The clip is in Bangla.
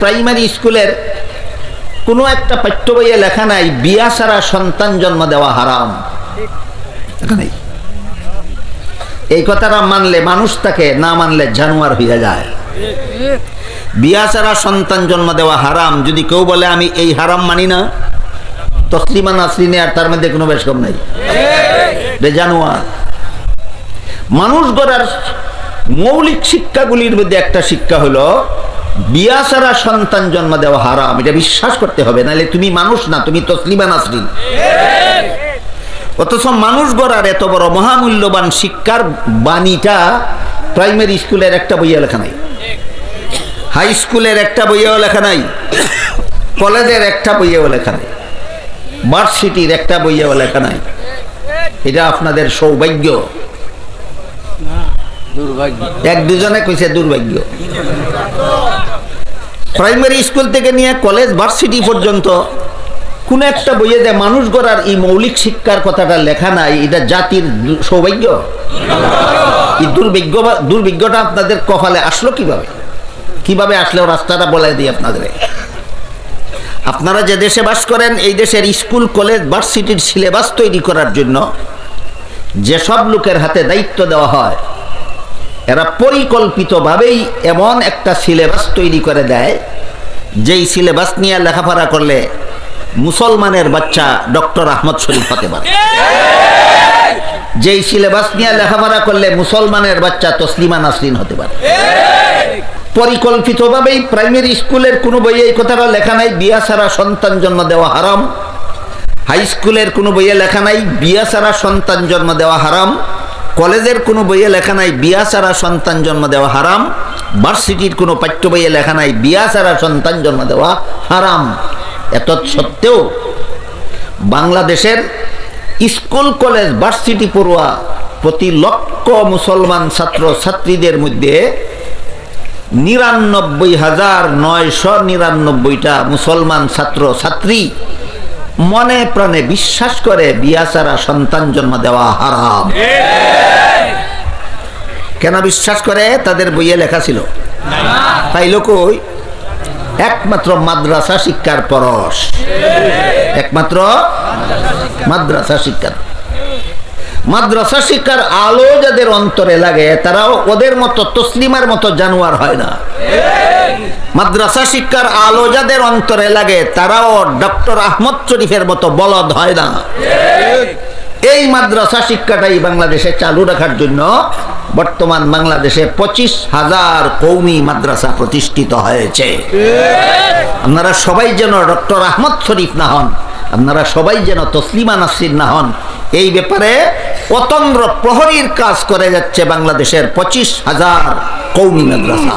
প্রাইমারি স্কুলের কোনো একটা পাঠ্য বইয়ে লেখা নাই, বিয়া সারা সন্তান জন্ম দেওয়া হারাম। এই কথাটা মানলে মানুষ তাকে, না মানলে জানোয়ার হয়ে যায়। বিয়া ছাড়া সন্তান জন্ম দেওয়া হারাম। যদি কেউ বলে, আমি এই হারাম মানি না, তসলিমা নাসরিনে আর তার মধ্যে কোনো বেশ কম নাই। জানোয়ার। মানুষ গড়ার মৌলিক শিক্ষাগুলির মধ্যে একটা শিক্ষা হলো বিয়া ছাড়া সন্তান জন্ম দেওয়া হারাম, এটা বিশ্বাস করতে হবে, নাহলে তুমি মানুষ না, তুমি তসলিমা নাসরিন। অথচ মানুষ গড়ার এত বড় মহামূল্যবান শিক্ষার বাণীটা প্রাইমারি স্কুলের একটা বইয়া লেখা নাই। হাই স্কুলের একটা বইয়াও লেখা নাই। কলেজের একটা বইয়াও লেখা নাই। ভার্সিটির একটা বইয়াও লেখা নাই। এটা আপনাদের সৌভাগ্য। এক দুজনে কইছে দুর্ভাগ্য। প্রাইমারি স্কুল থেকে নিয়ে কলেজ ভার্সিটি পর্যন্ত কোন একটা বইয়ে দেয় মানুষ গড়ার এই মৌলিক শিক্ষার কথাটা লেখা নাই, এটা জাতির সৌভাগ্য? এই দুর্ভাগ্য বা- দুর্ভাগ্যটা আপনাদের কপালে আসলো কীভাবে? কীভাবে আসলেও রাস্তাটা বলে দিই আপনাদের। আপনারা যে দেশে বাস করেন, এই দেশের স্কুল কলেজ ভার্সিটির সিলেবাস তৈরি করার জন্য যেসব লোকের হাতে দায়িত্ব দেওয়া হয় এরা পরিকল্পিতভাবেই এমন একটা সিলেবাস তৈরি করে দেয়, যেই সিলেবাস নিয়ে লেখাপড়া করলে মুসলমানের বাচ্চা ডক্টর আহমদ শরীফ হতে পারে। যেই সিলেবাস নিয়ে লেখাপড়া করলে মুসলমানের বাচ্চা তসলিমা নাসরিন হতে পারে। পরিকল্পিতভাবেই প্রাইমারি স্কুলের কোনো বইয়ে এই কথাটা লেখা নাই, বিয়া ছাড়া সন্তান জন্ম দেওয়া হারাম। হাই স্কুলের কোনো বইয়ে লেখা নাই, বিয়া ছাড়া সন্তান জন্ম দেওয়া হারাম। কলেজের কোনো বইয়ে লেখা নাই, বিয়া ছাড়া সন্তান জন্ম দেওয়া হারাম। ভার্সিটির কোনো পাঠ্য বইয়ে লেখা নাই, বিয়া ছাড়া সন্তান জন্ম দেওয়া হারাম। এত সত্ত্বেও বাংলাদেশের স্কুল, কলেজ, ভার্সিটি পড়ুয়া প্রতি লক্ষ মুসলমান ছাত্র, ছাত্রীদের মধ্যে নিরানব্বই হাজার নয়শো নিরানব্বইটা মুসলমান ছাত্র, ছাত্রী মনে প্রাণে বিশ্বাস করে বিয়া ছাড়া সন্তান জন্ম দেওয়া হারাম। কেন বিশ্বাস করে? তাদের বইয়ে লেখা ছিল। তাই লোকই একমাত্র মাদ্রাসা শিক্ষার পরশ। একমাত্র মাদ্রাসা শিক্ষার মাদ্রাসা শিক্ষার আলো যাদের অন্তরে লাগে, তারাও ওদের মতো তসলিমার মতো জানোয়ার হয় না। মাদ্রাসা শিক্ষার আলো যাদের অন্তরে লাগে, তারাও ডক্টর আহমদ শরীফের মতো বলদ হয় না। এই মাদ্রাসা শিক্ষাটাই বাংলাদেশে চালু রাখার জন্য বর্তমান বাংলাদেশে পঁচিশ হাজার কৌমি মাদ্রাসা প্রতিষ্ঠিত হয়েছে। আপনারা সবাই যেন ডক্টর আহমদ শরীফ না হন, আপনারা সবাই যেন তসলিমা নাসির না হন এই ব্যাপারে অতন্দ্র প্রহরীর কাজ করে যাচ্ছে বাংলাদেশের পঁচিশ হাজার কৌমি মাদ্রাসা।